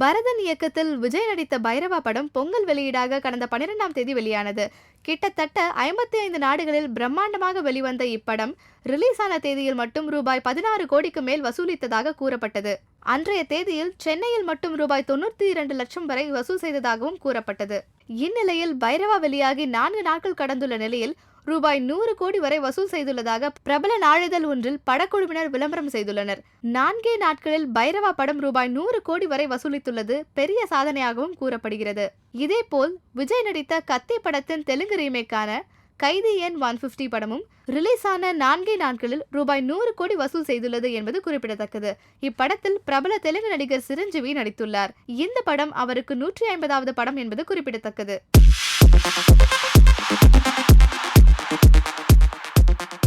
பரதன் இயக்கத்தில் விஜய் நடித்த பைரவா படம் பொங்கல் வெளியீடாக கடந்த பனிரெண்டாம் தேதி வெளியானது. கிட்டத்தட்ட ஐம்பத்தி ஐந்து நாடுகளில் பிரம்மாண்டமாக வெளிவந்த இப்படம் ரிலீஸ் ஆன தேதியில் மட்டும் ரூபாய் பதினாறு கோடிக்கு மேல் வசூலித்ததாக கூறப்பட்டது. அன்றைய தேதியில் சென்னையில் மட்டும் ரூபாய் தொண்ணூத்தி இரண்டு லட்சம் வரை வசூல் செய்ததாகவும் கூறப்பட்டது. இந்நிலையில் பைரவா வெளியாகி நான்கு நாட்கள் கடந்துள்ள நிலையில் ரூபாய் நூறு கோடி வரை வசூல் செய்துள்ளதாக பிரபல நாளிதழ் ஒன்றில் படக்குழுவினர் விளம்பரம் செய்துள்ளனர். நான்கே நாட்களில் பைரவா படம் ரூபாய் நூறு கோடி வரை வசூலித்துள்ளது பெரிய சாதனையாகவும் கூறப்படுகிறது. இதேபோல் விஜய் நடித்த கத்தி படத்தின் தெலுங்கு ரீமேக்கான கைதி எண் ஒன் பிப்டி படமும் ரிலீஸ் ஆன நான்கே நாட்களில் ரூபாய் நூறு கோடி வசூல் செய்துள்ளது என்பது குறிப்பிடத்தக்கது. இப்படத்தில் பிரபல தெலுங்கு நடிகர் சிரஞ்சீவி நடித்துள்ளார். இந்த படம் அவருக்கு நூற்றி ஐம்பதாவது படம் என்பது குறிப்பிடத்தக்கது.